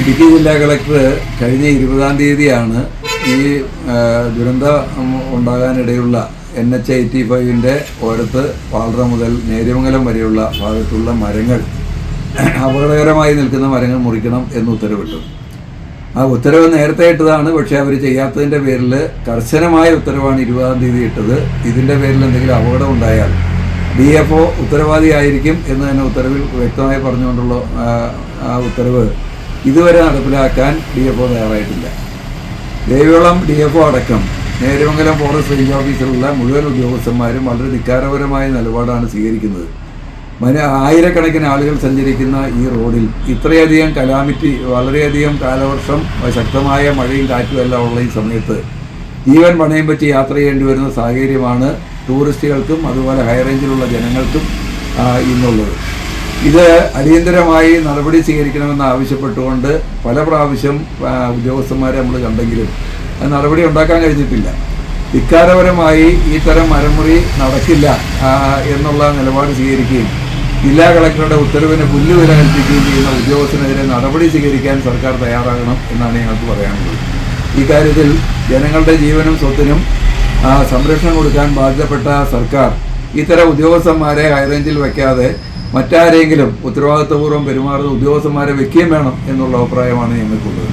ഇടുക്കി ജില്ലാ കളക്ടർ കഴിഞ്ഞ ഇരുപതാം തീയതിയാണ് ഈ ദുരന്തം ഉണ്ടാകാനിടയുള്ള എൻ എച്ച് എയ്റ്റി ഫൈവിന്റെ ഓരത്ത് പാലറ മുതൽ നേര്യമംഗലം വരെയുള്ള ഭാഗത്തുള്ള മരങ്ങൾ അപകടകരമായി നിൽക്കുന്ന മരങ്ങൾ മുറിക്കണം എന്ന് ഉത്തരവിട്ടു. ആ ഉത്തരവ് നേരത്തെ ഇട്ടതാണ് പക്ഷേ അവർ ചെയ്യാത്തതിന്റെ പേരിൽ കർശനമായ ഉത്തരവാണ് ഇരുപതാം തീയതി ഇട്ടത്. ഇതിന്റെ പേരിൽ എന്തെങ്കിലും അപകടം ഉണ്ടായാൽ ഡി എഫ് ഒ ഉത്തരവാദിയായിരിക്കും എന്ന് തന്നെ ഉത്തരവിൽ വ്യക്തമായി പറഞ്ഞുകൊണ്ടുള്ള ആ ഉത്തരവ് ഇതുവരെ നടപ്പിലാക്കാൻ ഡി എഫ് ഒ തയ്യാറായിട്ടില്ല. ദേവികുളം ഡി എഫ് ഒ അടക്കം നേരമംഗലം ഫോറസ്റ്റ് റേഞ്ച് ഓഫീസിലുള്ള മുഴുവൻ ഉദ്യോഗസ്ഥന്മാരും വളരെ ധിക്കാരപരമായ നിലപാടാണ് സ്വീകരിക്കുന്നത്. മന ആയിരക്കണക്കിന് ആളുകൾ സഞ്ചരിക്കുന്ന ഈ റോഡിൽ ഇത്രയധികം കലാമിറ്റി വളരെയധികം കാലവർഷം ശക്തമായ മഴയും കാറ്റും എല്ലാം ഉള്ള ഈ സമയത്ത് ജീവൻ പണയം പറ്റി യാത്ര ചെയ്യേണ്ടി വരുന്ന സാഹചര്യമാണ് ടൂറിസ്റ്റുകൾക്കും അതുപോലെ ഹൈറേഞ്ചിലുള്ള ജനങ്ങൾക്കും ഇന്നുള്ളത്. ഇത് അടിയന്തരമായി നടപടി സ്വീകരിക്കണമെന്ന് ആവശ്യപ്പെട്ടുകൊണ്ട് പല പ്രാവശ്യം ഉദ്യോഗസ്ഥന്മാരെ നമ്മൾ കണ്ടെങ്കിലും അത് നടപടി ഉണ്ടാക്കാൻ കഴിഞ്ഞിട്ടില്ല. ധിക്കാരപരമായി ഈ തരം മരമുറി നടക്കില്ല എന്നുള്ള നിലപാട് സ്വീകരിക്കുകയും ജില്ലാ കളക്ടറുടെ ഉത്തരവിന് പുല്ലുവില കൽപ്പിക്കുകയും ചെയ്യുന്ന ഉദ്യോഗസ്ഥനെതിരെ നടപടി സ്വീകരിക്കാൻ സർക്കാർ തയ്യാറാകണം എന്നാണ് ഞങ്ങൾക്ക് പറയാനുള്ളത്. ഈ കാര്യത്തിൽ ജനങ്ങളുടെ ജീവനും സ്വത്തിനും സംരക്ഷണം കൊടുക്കാൻ ബാധ്യപ്പെട്ട സർക്കാർ ഇത്തരം ഉദ്യോഗസ്ഥന്മാരെ ഹൈറേഞ്ചിൽ വയ്ക്കാതെ മറ്റാരെങ്കിലും ഉത്തരവാദിത്വപൂർവം പെരുമാറുന്ന ഉദ്യോഗസ്ഥന്മാരെ വെക്കുകയും വേണം എന്നുള്ള അഭിപ്രായമാണ് ഞങ്ങൾക്കുള്ളത്.